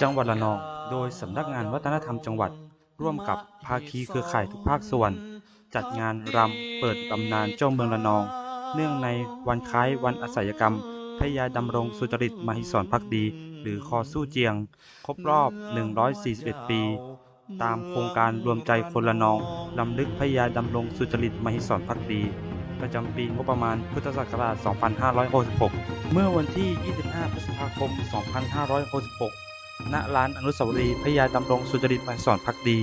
จังหวัดระนอง โดยสำนักงานวัฒนธรรมจังหวัด ร่วมกับภาคีเครือข่ายทุกภาคส่วน จัดงานรำเปิดตำนานเจ้าเมืองระนอง เนื่องในวันคล้ายวันอาศัยกรรมพยาดำรงสุจริตมหิศรพักดี หรือคอสู้เจียง ครบรอบ 141 ปี ตามโครงการรวมใจคนละนองลำลึกพยาดำรงสุจริตมหิศรพักดี ประจำปีงบประมาณพุทธศักราช 2566 เมื่อวันที่ 25 พฤษภาคม 2566 ณลานอนุสาวรีย์พระยาดำรงสุจริตมหิศรพักดี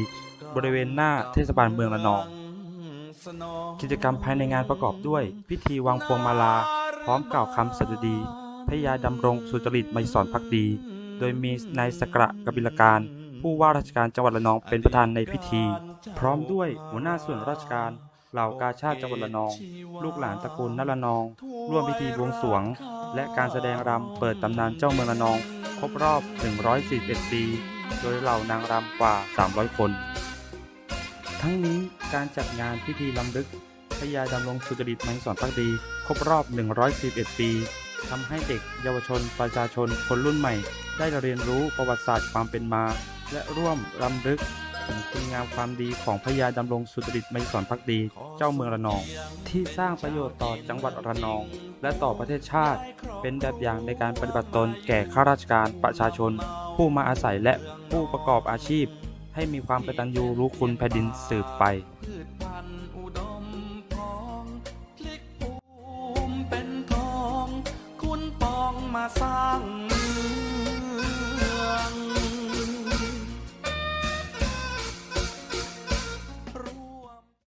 บริเวณหน้าเทศบาลเมืองระนอง กิจกรรมภายในงานประกอบด้วย พิธีวางพวงมาลา พร้อมกล่าวคำสดุดีพระยาดำรงสุจริตมหิศรพักดี โดยมีนายสกระกบิลการ ผู้ว่าราชการจังหวัดระนองเป็นประธานในพิธี พร้อมด้วยหัวหน้าส่วนราชการเหล่ากาชาติจังหวัดระนอง ลูกหลานตระกูลนรนอง ร่วมพิธีบวงสรวง และการแสดงรำเปิดตำนานเจ้าเมืองระนอง ครบรอบ 141 ปี โดยเหล่านางรำกว่า 300 คน ทั้งนี้การจัดงานพิธีลำลึกพระยาดำรงสุจริตมหิศรพักดี ครบรอบ 141 ปีทำให้เด็กเยาวชนประชาชนคนรุ่นใหม่ ได้เรียนรู้ประวัติศาสตร์ความเป็นมา และร่วมรำลึก ถึงคุณงามความดีของพระยาดำรงสุจริตมหิศรพักดี เจ้าเมืองระนอง ที่สร้างประโยชน์ต่อจังหวัดระนอง และต่อประเทศชาติ เป็นแบบอย่างในการปฏิบัติตนแก่ข้าราชการประชาชน ผู้มาอาศัยและผู้ประกอบอาชีพ ให้มีความกตัญญูรู้คุณแผ่นดินสืบไปมาสร้างมือง